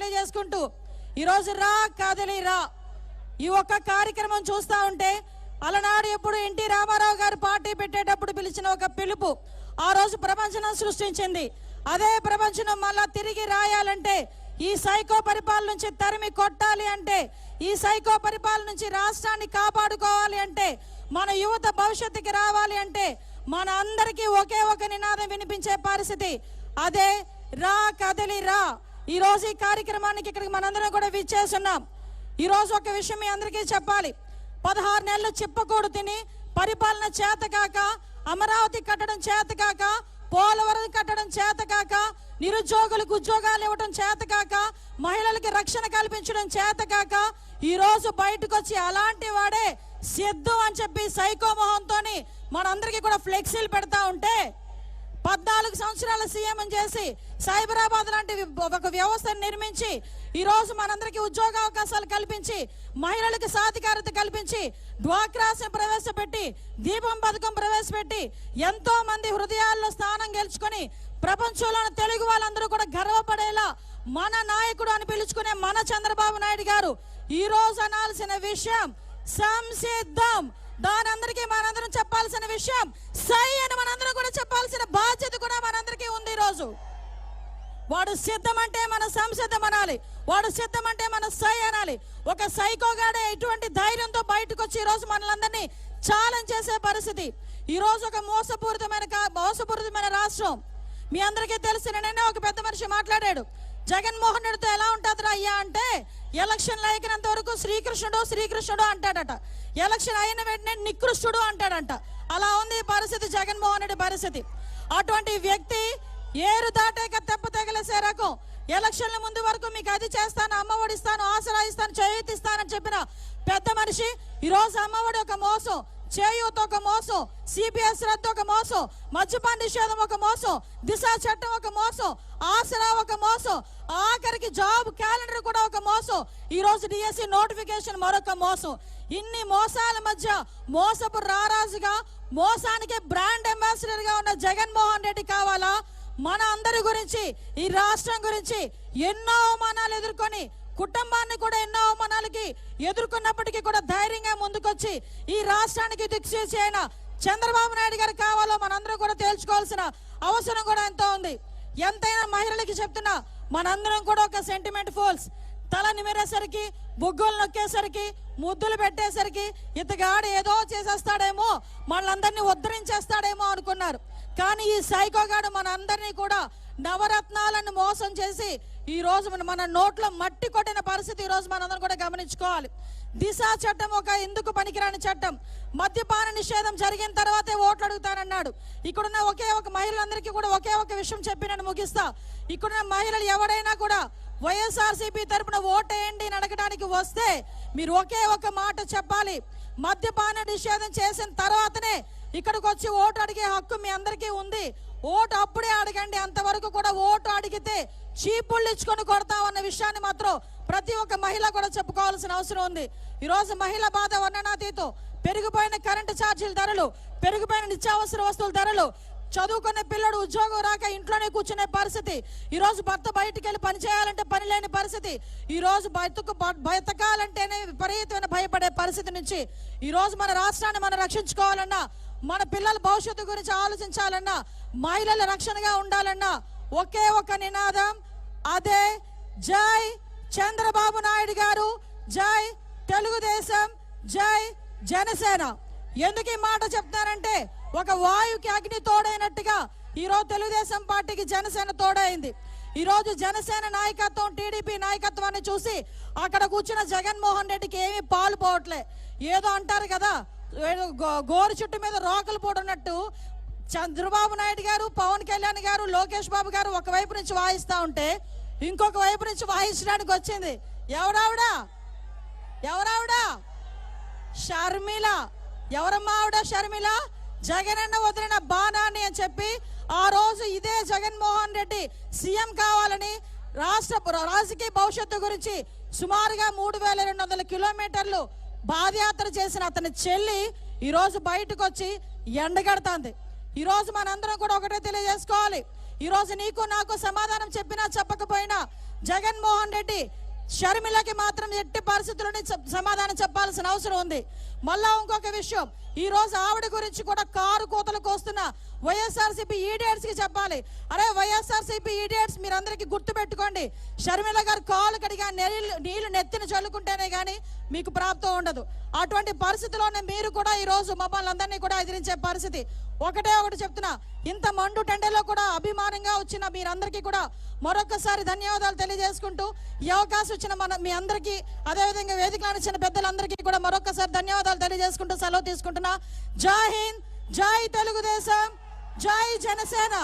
తెలియజేసుకుంటూ ఈరోజు రా కదలి రా. ఈ ఒక్క కార్యక్రమం చూస్తా ఉంటే అలనాడు ఎప్పుడు ఎన్టీ రామారావు గారు పార్టీ పెట్టేటప్పుడు పిలిచిన ఒక పిలుపు ఆ రోజు ప్రపంచం సృష్టించింది. అదే ప్రపంచం మళ్ళా తిరిగి రాయాలంటే ఈ సైకో పరిపాలన నుంచి తరిమి కొట్టాలి అంటే ఈ సైకో పరిపాలన నుంచి రాష్ట్రాన్ని కాపాడుకోవాలి అంటే మన యువత భవిష్యత్తుకి రావాలి అంటే మన అందరికీ ఒకే ఒక నినాదం వినిపించే పరిస్థితి. అదే రా కదలి రా. ఈ రోజు ఈ కార్యక్రమానికి ఇక్కడికి మనందరం కూడా విచ్చేస్తున్నాం. ఈ రోజు ఒక విషయం మీ అందరికీ చెప్పాలి. పదహారు నెలలు చిప్పకూడు తిని పరిపాలన చేతకాక అమరావతి కట్టడం చేతకాక పోలవరం కట్టడం చేతకాక నిరుద్యోగులకు ఉద్యోగాలు ఇవ్వడం చేతకాక మహిళలకి రక్షణ కల్పించడం చేతకాక ఈ రోజు బయటకు వచ్చి అలాంటి వాడే సిద్ధు అని చెప్పి సైకో మొహంతోని మనందరికీ కూడా ఫ్లెక్సీలు పెడతా ఉంటే పద్నాలుగు సంవత్సరాల సీఎం చేసి సైబరాబాద్ లాంటి ఒక వ్యవస్థను నిర్మించి ఈ రోజు మనందరికీ ఉద్యోగ అవకాశాలు కల్పించి మహిళలకు సాధికారత కల్పించి డ్వాక్రాస్ ప్రవేశపెట్టి దీపం పథకం ప్రవేశపెట్టి ఎంతో మంది హృదయాల్లో స్థానం గెలుచుకొని ప్రపంచంలోని తెలుగు వాళ్ళందరూ కూడా గర్వపడేలా మన నాయకుడు అని పిలుచుకునే మన చంద్రబాబు నాయుడు గారు ఈ రోజు అనాల్సిన విషయం సంసిద్ధం. దానందరికీ మనందరం చెప్పాల్సిన విషయం సై అని మనందరం కూడా చెప్పాల్సిన బాధ్యత ఉంది వాడు సిద్ధం అంటే మన సంసిద్ధం అనాలి. వాడు సిద్ధం అంటే మన సై అనాలి. ఒక సైకోగాడే ఎటువంటి ధైర్యంతో బయటకు వచ్చి ఈరోజు మనలందరినీ ఛాలెంజ్ చేసే పరిస్థితి. ఈరోజు ఒక మోసపూరితమైన మోసపూరితమైన రాష్ట్రం. మీ అందరికీ తెలిసిన నిన్న ఒక పెద్ద మనిషి మాట్లాడాడు. జగన్మోహన్ రెడ్డితో ఎలా ఉంటుందిరా అయ్యా అంటే ఎలక్షన్ అయినంత వరకు శ్రీకృష్ణుడు శ్రీకృష్ణుడు అంటాడట. ఎలక్షన్ అయిన వెంటనే నికృష్టుడు అంటాడంట. అలా ఉంది ఈ పరిస్థితి జగన్మోహన్ రెడ్డి పరిస్థితి. అటువంటి వ్యక్తి ఏరు దాటాక తెప్ప తగిలేసే రకం. ఎలక్షన్ల ముందు వరకు మీకు అది చేస్తాను అమ్మ ఒడిస్తాను ఆసరా ఇస్తాను చేయూతి చెప్పిన పెద్ద మనిషి ఈ రోజు అమ్మఒడి ఒక మోసం చేయూత ఒక మోసం సిపిఎస్ రద్దు ఒక మోసం మద్యపాన నిషేధం ఒక మోసం దిశ చట్టం ఒక మోసం ఆసరా ఒక మోసం ఆఖరికి జాబ్ క్యాలెండర్ కూడా ఒక మోసం ఈ రోజు డిఎస్సి నోటిఫికేషన్ మరొక మోసం. ఇన్ని మోసాల మధ్య మోసపు రారాజుగా మోసానికి బ్రాండ్ అంబాసిడర్గా ఉన్న జగన్మోహన్ రెడ్డి కావాలా? మన అందరి గురించి ఈ రాష్ట్రం గురించి ఎన్నో అవమానాలు ఎదుర్కొని కుటుంబాన్ని కూడా ఎన్నో అవమానాలకి ఎదుర్కొన్నప్పటికీ కూడా ధైర్యంగా ముందుకొచ్చి ఈ రాష్ట్రానికి దిక్సూచి అయిన చంద్రబాబు నాయుడు గారు కావాలో మనందరం కూడా తేల్చుకోవాల్సిన అవసరం కూడా ఎంతో ఉంది. ఎంతైనా మహిళలకి చెప్తున్నా మనందరం కూడా ఒక సెంటిమెంట్ ఫోల్స్ తల నిమిరేసరికి బుగ్గులు నొక్కేసరికి ముద్దులు పెట్టేసరికి ఇతగాడు ఏదో చేసేస్తాడేమో మనలందరినీ ఉద్ధరించేస్తాడేమో అనుకున్నారు. కానీ ఈ సైకోగాడు మన అందరినీ కూడా నవరత్నాలను మోసం చేసి ఈ రోజు మన నోట్లో మట్టి కొట్టిన పరిస్థితి ఈ రోజు మనందరం కూడా గమనించుకోవాలి. దిశ చట్టం ఒక ఎందుకు పనికిరాని చట్టం? మద్యపాన నిషేధం జరిగిన తర్వాతే ఓట్లు అడుగుతానన్నాడు. ఇక్కడున్న ఒకే ఒక మహిళలందరికీ కూడా ఒకే ఒక విషయం చెప్పి నేను ముగిస్తా. ఇక్కడున్న మహిళలు ఎవడైనా కూడా వైఎస్ఆర్సీపీ తరపున ఓటేయండి అని అడగడానికి వస్తే మీరు ఒకే ఒక మాట చెప్పాలి. మద్యపాన నిషేధం చేసిన తర్వాతనే ఇక్కడికి వచ్చి ఓటు అడిగే హక్కు మీ అందరికీ ఉంది. ఓటు అప్పుడే అడగండి. అంతవరకు కూడా ఓటు అడిగితే చీపుళ్ళు ఇచ్చుకొని కొడతామన్న విషయాన్ని మాత్రం ప్రతి ఒక్క మహిళ కూడా చెప్పుకోవాల్సిన అవసరం ఉంది. ఈరోజు మహిళ బాధ వర్ణనాతీతం. పెరిగిపోయిన కరెంటు ఛార్జీల ధరలు పెరిగిపోయిన నిత్యావసర వస్తువుల ధరలు చదువుకునే పిల్లడు ఉద్యోగం రాక ఇంట్లోనే కూర్చునే పరిస్థితి. ఈరోజు భర్త బయటికి వెళ్ళి పని చేయాలంటే పని లేని పరిస్థితి. ఈరోజు రోజు బతుకు బతకాలంటేనే విపరీతమైన భయపడే పరిస్థితి నుంచి ఈరోజు మన రాష్ట్రాన్ని మనం రక్షించుకోవాలన్నా మన పిల్లల భవిష్యత్తు గురించి ఆలోచించాలన్నా మహిళల రక్షణగా ఉండాలన్నా ఒకే ఒక నినాదం. అదే జై చంద్రబాబు నాయుడు గారు జై తెలుగుదేశం జై జనసేన. ఎందుకు ఈ మాట చెప్తారంటే ఒక వాయుకి అగ్ని తోడైనట్టుగా ఈరోజు తెలుగుదేశం పార్టీకి జనసేన తోడైంది. ఈరోజు జనసేన నాయకత్వం టీడీపీ నాయకత్వాన్ని చూసి అక్కడ కూర్చున్న జగన్మోహన్ రెడ్డికి ఏమీ పాలు పోవట్లే. ఏదో అంటారు కదా గోరు చుట్టు మీద రోకలు పోడున్నట్టు చంద్రబాబు నాయుడు గారు పవన్ కళ్యాణ్ గారు లోకేష్ బాబు గారు ఒక వైపు నుంచి వాయిస్తా ఉంటే ఇంకొక వైపు నుంచి వాయించడానికి వచ్చింది. ఎవరావిడా ఎవరావిడా? షర్మిల. ఎవరమ్మా ఆవిడ షర్మిల? జగన్ అన్న వదిలిన బాణాన్ని అని చెప్పి ఆ రోజు ఇదే జగన్మోహన్ రెడ్డి సీఎం కావాలని రాష్ట్ర రాజకీయ భవిష్యత్తు గురించి సుమారుగా మూడు వేల రెండు వందల కిలోమీటర్లు పాదయాత్ర చేసిన అతని చెల్లి ఈరోజు బయటకు వచ్చి ఎండగడుతుంది. ఈరోజు మనందరం కూడా ఒకటే తెలియజేసుకోవాలి. ఈరోజు నీకు నాకు సమాధానం చెప్పినా చెప్పకపోయినా జగన్మోహన్ రెడ్డి షర్మిలకి మాత్రం ఎట్టి పరిస్థితుల్లోనే చెప్- సమాధానం చెప్పాల్సిన అవసరం ఉంది. మళ్ళా ఇంకొక విషయం. ఈ రోజు ఆవిడ గురించి కూడా కారు కోతలకు వస్తున్న వైఎస్ఆర్సీపీ ఈడియట్స్కి చెప్పాలి. అరే వైఎస్ఆర్సీపీ ఈడియట్స్ మీరందరికీ గుర్తు పెట్టుకోండి. షర్మిల గారు కాలు కడిగా నీళ్ళు నీళ్ళు నెత్తిన చల్లుకుంటేనే కానీ మీకు ప్రాప్తం ఉండదు. అటువంటి పరిస్థితిలోనే మీరు కూడా ఈ రోజు మమ్మల్ని అందరినీ కూడా ఎదిరించే పరిస్థితి. ఒకటే ఒకటి చెప్తున్నా. ఇంత మండు టెండలో కూడా అభిమానంగా వచ్చిన మీరందరికీ కూడా మరొకసారి ధన్యవాదాలు తెలియజేసుకుంటూ ఈ అవకాశం ఇచ్చిన మన మీ అందరికీ అదేవిధంగా వేదికలను ఇచ్చిన పెద్దలందరికీ కూడా మరొకసారి ధన్యవాదాలు తెలియజేసుకుంటూ సెలవు తీసుకుంటున్నా. జై హింద్ జై తెలుగుదేశం జై జనసేన.